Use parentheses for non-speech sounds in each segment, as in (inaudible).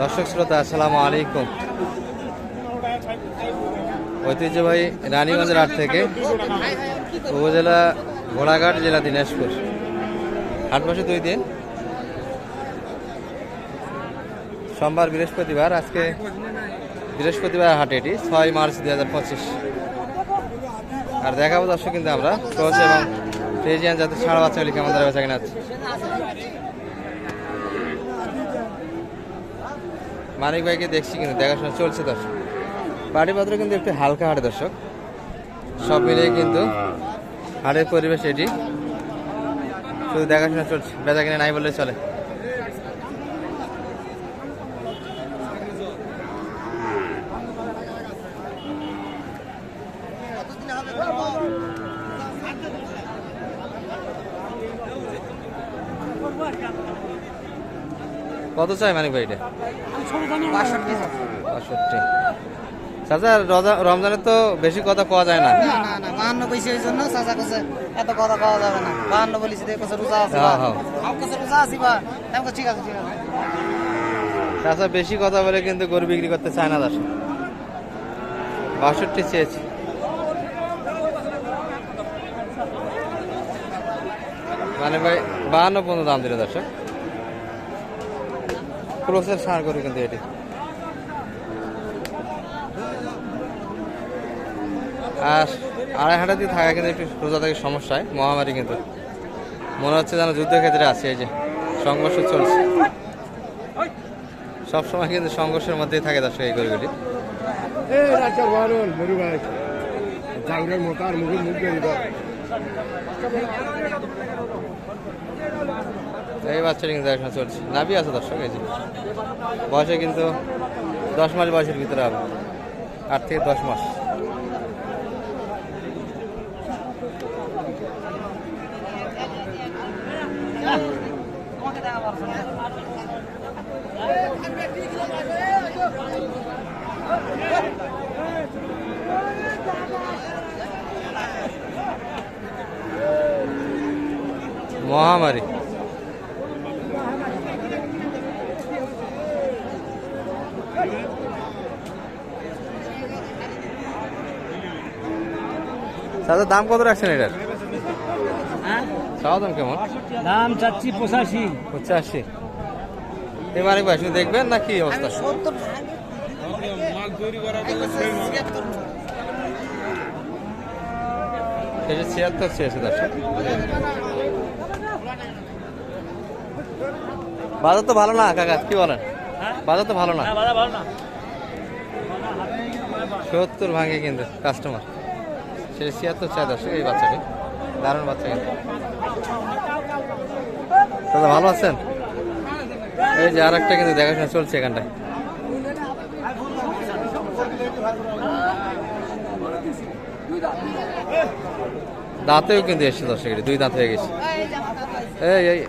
দর্শক শ্রোতা, আসসালামু আলাইকুম। ঐতিহ্যবাহী রানীগঞ্জের হাট থেকে উপজেলা ঘোড়াঘাট জেলা দিনাজপুর। হাট বসে দুই দিন। সোমবার বৃহস্পতিবার, আজকে বৃহস্পতিবার হাট এটি, ছয় মার্চ দুই হাজার পঁচিশ। আর দেখাবো দর্শক কিন্তু আমরা এবং ফ্রেজিয়ান যাতে ছাড়া বাচ্চাগুলি কেমন ধরে বেচা কিনা আছে মানিক ভাইকে দেখছি কিন্তু দেখাশোনা চলছে দর্শক। বাড়িপত্র কিন্তু একটু হালকা হাট দর্শক। সব মিলিয়ে কিন্তু হাটের পরিবেশ এটি। শুধু দেখাশোনা চলছে, বেচা কিনে নাই বললে চলে। কত চাই মানিক ভাই এটা? বাষট্টি চাচা রজা- রমজানে তো বেশি কথা কওয়া যায় না। না না না বাহান্ন পয়সা জন্য চাচা কাছে এত কথা কওয়া যাবে না। বাহান্ন বলিস দেখ কাছে রোজা আছে বা হ্যাঁ, রোজা আছি বা ঠিক আছে ঠিক আছে। চাচা বেশি কথা বলে কিন্তু গরু বিক্রি করতে চায় না দর্শক বাষট্টি চেয়েছি। মানে ভাই বাহান্ন পর্যন্ত দাম দিল দর্শক। ক্রোসের সার গরু কিন্তু এটি। আর আড়াই হাঁটা দিয়ে থাকা কিন্তু একটু রোজা থেকে সমস্যায়, মহামারী কিন্তু। মনে হচ্ছে যেন যুদ্ধক্ষেত্রে আছে, এই যে সংঘর্ষ চলছে। সবসময় কিন্তু সংঘর্ষের মধ্যেই থাকে দর্শক এই গরুগুলি। ভাই। জাংরের মুখে মুখ এই বাচ্চাটি কিন্তু দেখাশোনা চলছে। নাভি আছে দর্শক, এই যে। বয়সে কিন্তু দশ মাস বয়সের ভিতরে হবে। আট থেকে দশ মাস। মহামারী। দাদা দাম কত রাখছেন এটার? চাওয়া দাম কেমন? দাম চাচ্ছি পঁচাশি। পঁচাশি। এবারে ভাই শুধু দেখবেন না কি অবস্থা? ছিয়াত্তর চেয়েছে দর্শক বাজার তো ভালো না কাকা কি বলেন? বাজার তো ভালো না? হ্যাঁ ভালো না। সত্তর ভাঙে কিন্তু কাস্টমার সে ছিয়াত্তর চাই দর্শক এই বাচ্চাকে দারুণ বাচ্চা কিন্তু। দাদা, ভালো আছেন? এই যে আর একটা কিন্তু দেখাশোনা চলছে এখানটায়। দাঁতেও কিন্তু এসছে দর্শক দুই দাঁত হয়ে গেছে। এই এই।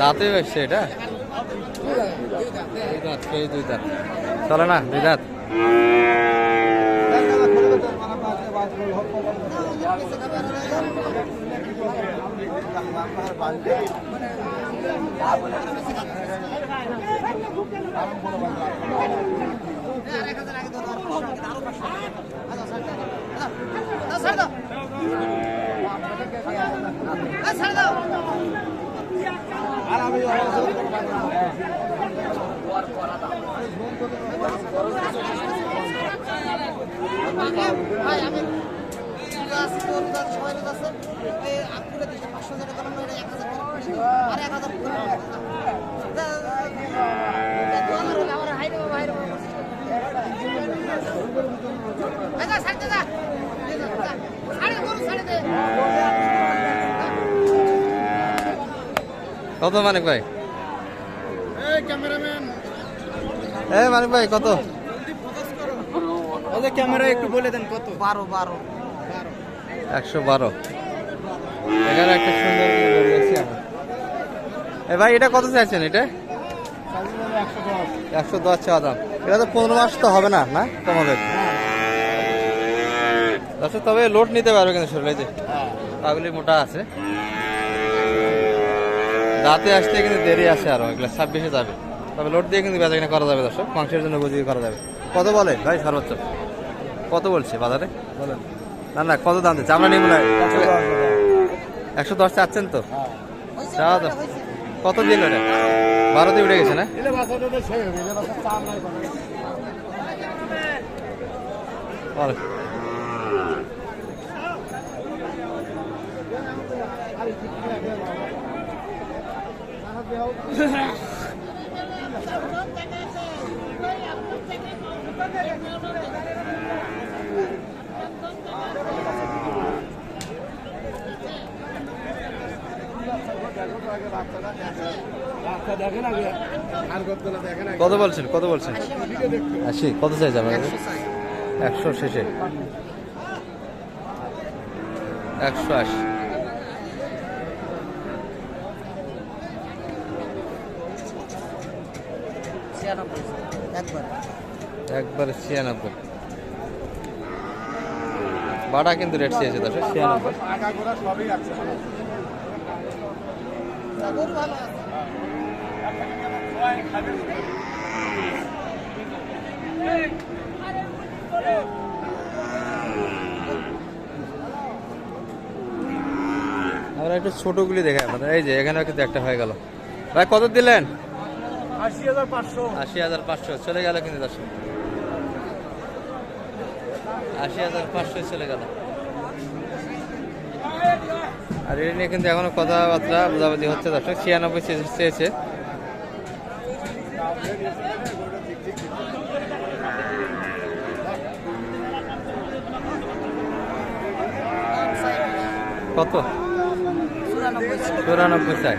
দাঁতেও এসছে এটা? দুই দাঁত এই দুই দাঁত। চলে না দুই দাঁত? ছাড় দাও এই, ছাড় দাও ভাই আমি রোজা আছি তো রোজা সবাই রোজা আছে এই আপুরে দিচ্ছে পাঁচশো এক হাজার। আর এক হাজার আমার দে, গরু দে। কত মানিক ভাই? এই মানিক ভাই কত? ওদের ক্যামেরা একটু বলে দেন কত? বারো বারো। একশো বারো। এখানে একটা সুন্দর গরু ভাই এটা কত চাইছেন এটা? একশো দশ চাওয়া দাম। এটা তো পনেরো মাস তো হবে না না? তোমাদের? দর্শক তবে লোড নিতে পারবে কিন্তু শরীরে যে। পাগুলি মোটা আছে। দাঁতে আসতে কিন্তু দেরি আছে আরও এগুলো ছাব্বিশে যাবে। তবে লোড দিয়ে কিন্তু বেচা কিনা করা যাবে দর্শক মাংসের জন্য বুঝিয়ে করা যাবে। কত বলে ভাই সর্বোচ্চ? কত বলছে বাজারে? না না কত দাম দিচ্ছে? আমরা নিব না। একশো দশ চাচ্ছেন তো। কত দিন ওটা বারোতে উঠে গেছে না (laughs) তো সেই হবে এলে বাচ্চা চার নাই করে বল। বাচ্চা দেখেন আগে আর করতে না দেখেন আগে কত বলছেন? কত বলছেন? আশি কত চাইছে আপনার একশো শেষে একশো আশি। একবার একবারে ছিয়ানব্বই। বাটা কিন্তু রেট চেয়েছে দশ ছিয়ানব্বই টাকা গোড়া সবই আছে গরু ভালো আছে আমরা একটু ছোটগুলি দেখাই আপনাদের। এই যে এখানে কিন্তু একটা হয়ে গেল। ভাই কত দিলেন? আশি হাজার পাঁচশো। আশি হাজার পাঁচশো চলে গেল কিন্তু দর্শক। আশি হাজার পাঁচশো চলে গেল। আর এটা নিয়ে কিন্তু এখনও কথাবার্তা বোঝাবুঝি হচ্ছে দর্শক। ছিয়ানব্বই চেয়েছে। কত? চুরানব্বই। চাই।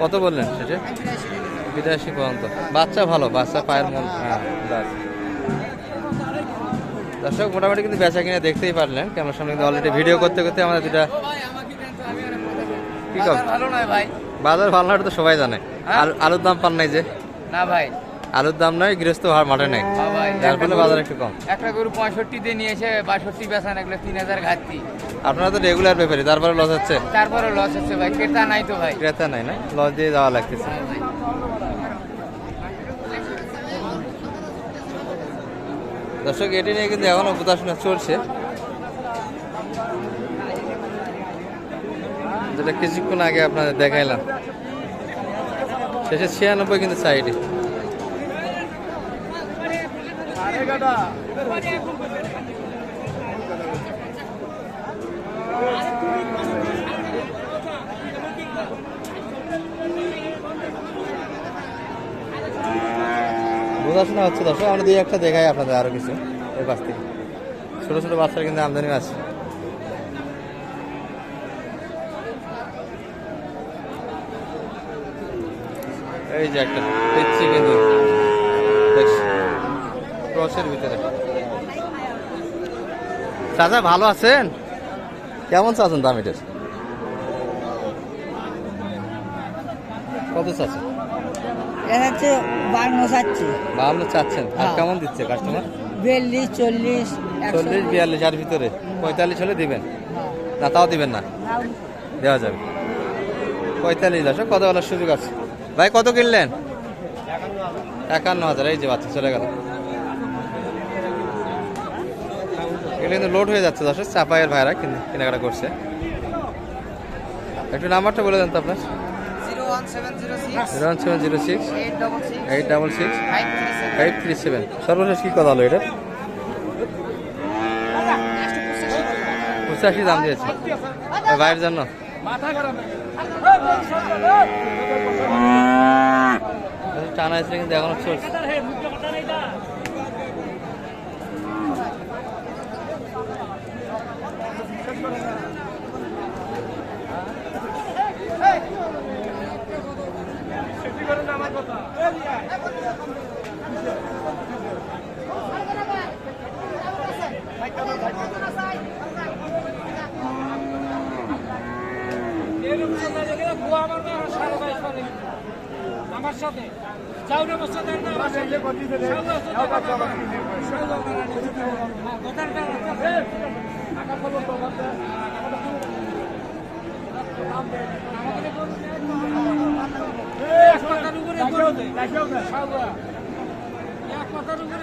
কত বললেন সেটা। বিরাশি পর্যন্ত। বাচ্চা ভালো, বাচ্চা পায়ের মন। হ্যাঁ দর্শক, মোটামুটি কিন্তু বেচা কিনে দেখতেই পারলেন। ক্যামেরার সামনে কিন্তু অলরেডি ভিডিও করতে করতে আমাদের দুটা কি কর ভালো নয় ভাই। বাজার ভালো না তো সবাই জানে। আলুর দাম পান নাই যে? না ভাই। আলুর দাম নাই গৃহস্থ হার মাঠে নেই। হ্যাঁ যার ফলে বাজার একটু কম। একটা গরু পঁয়ষট্টি দিয়ে নিয়েছে বাষট্টি বেচান এগুলো তিন হাজার ঘাটতি। আপনারা তো রেগুলার ব্যাপারী তারপরে লস হচ্ছে? তারপরে লস হচ্ছে ভাই ক্রেতা নাই তো ভাই। ক্রেতা নাই না? লস দিয়ে যাওয়া লাগতেছে। হ্যাঁ দর্শক এটি নিয়ে কিন্তু এখনও প্রকাশনা চলছে। যেটা কিছুক্ষণ আগে আপনাদের দেখাইলাম। শেষে ছিয়ানব্বই কিন্তু সাইডে। বোঝাশোনা হচ্ছে দর্শক, আমরা দুই একটা দেখাই আপনাদের আরও কিছু এর পাশ থেকে। ছোট ছোট বাচ্চার কিন্তু আমদানি আছে এই যে একটা কিন্তু। ক্রসের ভিতরে। চাচা ভালো আছেন? কেমন চাচ্ছেন দাম এটার কত চাচ্ছেন হচ্ছে বান্ন চাচ্ছি। ভালো চাচ্ছেন। আর হ্যাঁ। কেমন দিচ্ছে কাস্টমার বিয়াল্লিশ চল্লিশ চল্লিশ বিয়াল্লিশ আর ভিতরে? পঁয়তাল্লিশ হলে দিবেন? না তাও দিবেন না? দেওয়া যাবে। পঁয়তাল্লিশ দশক বলার সুযোগ আছে। ভাই, কত কিনলেন? একান্ন হাজার, এই যে বাচ্চা, চলে গেল। এগুলো কিন্তু লোড হয়ে যাচ্ছে দর্শক, চাপাইয়ের ভাইরা কিনে- কেনাকাটা করছে। একটু নাম্বারটা বলে দেন তো আপনার। One seven zero six, eight double six five three seven. সর্বশেষ কী কথা হলো এটা পঁচাশি দাম দিয়েছে। ভাইয়ের জন্য? টানা এসে কিন্তু এখনও চলছে। আমার সাথে। চাউলের বস্তা দেন না আমার সাথে। কথার এক মাথার উপরে। এক মাথার উপরে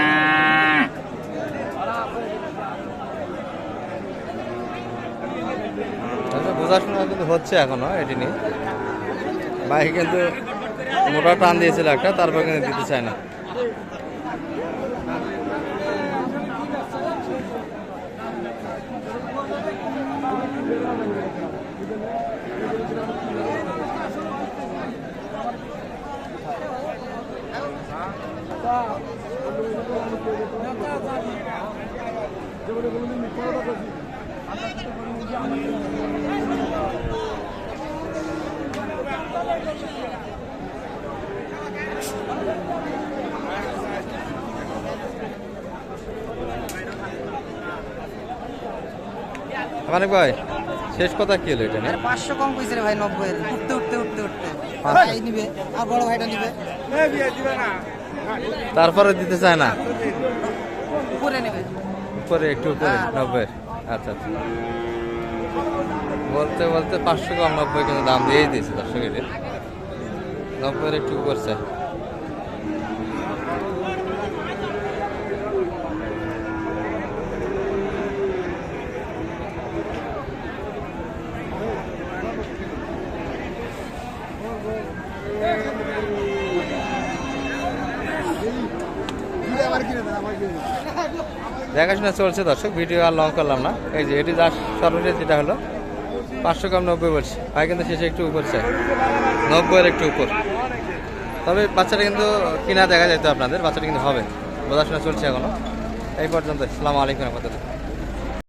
বোঝাশোনা কিন্তু হচ্ছে এখনও এটি নিয়ে। ভাই কিন্তু মোটা টান দিয়েছিল একটা, তারপর কিন্তু দিতে চায় না। মানে ভাই শেষ কথা কি হলো এটা নিয়ে? পাঁচশো কম কইছে রে ভাই নব্বই উঠতে উঠতে উঠতে উঠতে। ভাই নিবে আর বড় ভাইটা নিবে। তারপরে দিতে চায় না? উপরে নেবে। উপরে একটু উপরে নব্বই আচ্ছা আচ্ছা। বলতে বলতে পাঁচশো কম নব্বই কিন্তু দাম দিয়েই দিয়েছে দর্শক এটি নব্বইয়ের একটু করছে দেখাশোনা চলছে দর্শক, ভিডিও আর লং করলাম না। এই যে এটি যা সর্বশেষ যেটা হলো। পাঁচশো গ্রাম নব্বই বলছি। ভাই কিন্তু শেষে একটু উপর চাই নব্বইয়ের একটু উপর। তবে বাচ্চাটা কিন্তু কিনা দেখা যেত আপনাদের, বাচ্চাটা কিন্তু হবে। বোঝাশোনা চলছে এখনও এই পর্যন্ত আসসালামু আলাইকুম রহমতুল্লাহ।